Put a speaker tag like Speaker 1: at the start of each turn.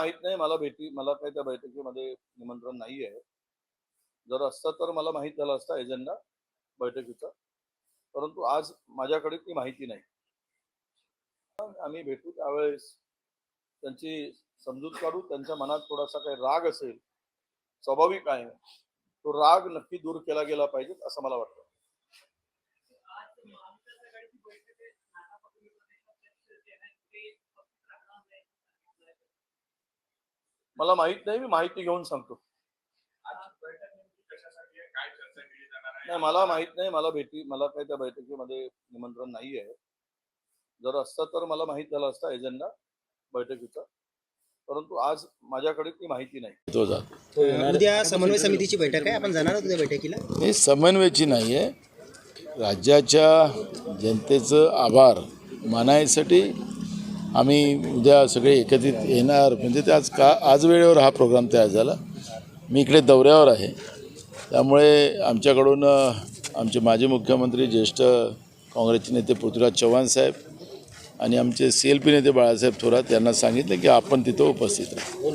Speaker 1: माहीत नाही. मला भेटी मला काही त्या बैठकीमध्ये निमंत्रण नाही आहे जर असतं तर मला माहीत झालं असतं एजेंडा बैठकीचा. परंतु आज माझ्याकडे ती माहिती नाही. आम्ही भेटू त्यावेळेस. त्यांची समजूत काढू. त्यांच्या मनात थोडासा काही राग असेल स्वाभाविक आहे. तो राग नक्की दूर केला गेला पाहिजे असं मला वाटतं. मला माहीत नाही मी माहिती घेऊन सांगतो. नाही मला माहीत नाही मला भेटी मला काही त्या बैठकीमध्ये निमंत्रण नाही आहे. जर असतं तर मला माहीत झालं असतं एजेंडा बैठकीचा. परंतु आज माझ्याकडे ती माहिती नाही.
Speaker 2: तो जातो.
Speaker 3: उद्या समन्वय समितीची बैठक आहे. आपण जाणार आहोत बैठकीला?
Speaker 2: हे समन्वयाची नाही आहे. राज्याच्या जनतेचं आभार मानायसाठी आम्ही उद्या सगळे एकत्रित येणार म्हणजे ते आज का आज वेळेवर हा प्रोग्राम तयार झाला. मी इकडे दौऱ्यावर आहे. त्यामुळे आमच्याकडून आमचे माजी मुख्यमंत्री ज्येष्ठ काँग्रेसचे नेते पृथ्वीराज चव्हाण साहेब आणि आमचे सी एल पी नेते बाळासाहेब थोरात यांना सांगितलं की आपण तिथं उपस्थित राहू.